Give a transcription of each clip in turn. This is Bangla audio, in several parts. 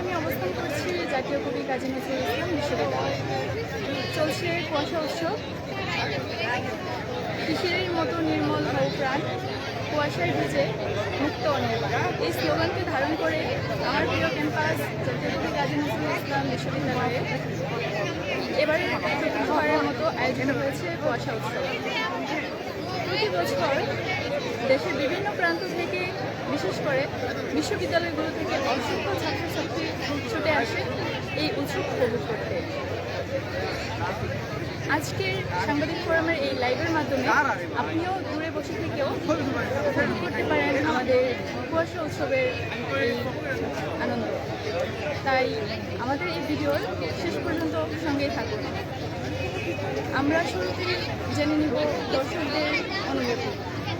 আমি অবস্থান করছি জাতীয় কবি কাজী নজরুল ইসলাম বিশ্ববিদ্যালয়ে চলছে কুয়াশা উৎসব। কিশোরের মতো নির্মল হও প্রাণ। কুয়াশায় ভিজে মুক্ত অনির্বাণ। এই স্লোগানকে ধারণ করে আমার প্রিয় ক্যাম্পাস জাতীয় কবি কাজী নজরুল ইসলাম বিশ্ববিদ্যালয়ে এবারে প্রথমবারের মতো আয়োজন হয়েছে কুয়াশা উৎসব। প্রতি বছর দেশের বিভিন্ন প্রান্ত থেকে, বিশেষ করে বিশ্ববিদ্যালয়গুলো থেকে অসংখ্য ছাত্রছাত্রী ছুটে আসে এই উৎসব উপভোগ করতে। আজকের সাংবাদিক ফোরামের এই লাইভের মাধ্যমে আপনিও দূরে বসে থেকেও উপভোগ করতে পারেন আমাদের কুয়াশা উৎসবের আনন্দ। তাই আমাদের এই ভিডিওর শেষ পর্যন্ত সঙ্গেই থাকুন। আমরা শুরুতেই জেনে নিব দর্শকদের অনুভূতি।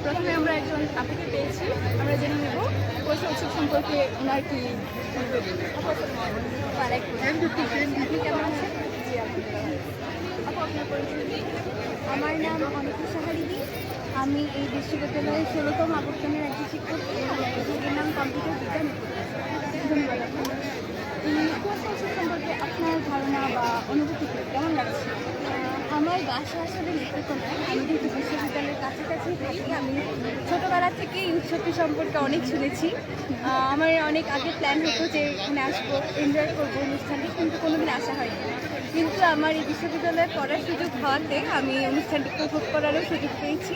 প্রথমে আমরা একজন আপুকে পেয়েছি। আমরা জেনে নেব কুয়াশা উৎসব সম্পর্কে ওনার কি আপনি। আমার নাম অনিতা সাহারিদি আমি এই বিশ্ববিদ্যালয়ের ষোলোতম আবর্তনের একজন শিক্ষার্থী আমার নাম কম্পিউটার বিজ্ঞান ধন্যবাদ আপু উম, কুয়াশা সম্পর্কে আপনার ধারণা বা অনুভূতি কেমন লাগছে? আমার বাসা আসলে আমি বিশ্ববিদ্যালয়ের কাছাকাছি থাকি আমি ছোটোবেলা থেকে উৎসবটি সম্পর্কে অনেক শুনেছি। আমার অনেক আগে প্ল্যান হতো যে এখানে আসব এনজয় করব অনুষ্ঠানটি, কিন্তু কোনোদিন আসা হয়নি। কিন্তু আমার এই বিশ্ববিদ্যালয়ে পড়ার সুযোগ হওয়াতে আমি অনুষ্ঠানটি উপভোগ করারও সুযোগ পেয়েছি।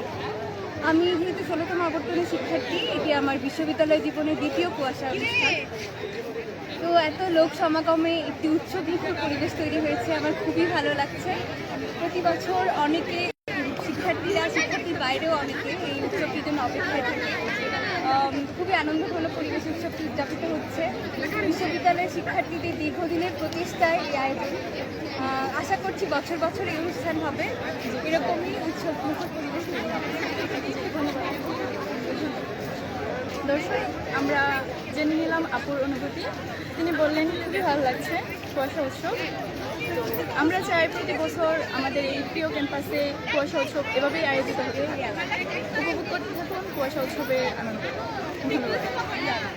আমি যেহেতু ষোলোতম আবর্তনের শিক্ষার্থী, এটি আমার বিশ্ববিদ্যালয় জীবনের দ্বিতীয় কুয়াশা অনুষ্ঠান। এত লোক সমাগমে একটি উৎসবমুখর পরিবেশ তৈরি হয়েছে, আমার খুবই ভালো লাগছে। প্রতি বছর অনেকে শিক্ষার্থীরা, শিক্ষার্থীর বাইরেও অনেকে এই উৎসবটির জন্য অপেক্ষায় থাকে। খুবই আনন্দঘন পরিবেশ উৎসবটি উদযাপিত হচ্ছে। বিশ্ববিদ্যালয়ের শিক্ষার্থীদের দীর্ঘদিনের প্রতিষ্ঠায় এই আয়োজন। আশা করছি বছর বছর এই অনুষ্ঠান হবে। এরকমই উৎসবমুখর পরিবেশ হবে। দর্শক, আমরা জেনে নিলাম আপুর অনুভূতি। তিনি বললেন, খুবই ভালো লাগছে কুয়াশা উৎসব। আমরা চাই প্রতি বছর আমাদের এই প্রিয় ক্যাম্পাসে কুয়াশা উৎসব এভাবেই আয়োজিত হবে উপভোগ করতে থাকুন কুয়াশা উৎসবের আনন্দ। ধন্যবাদ।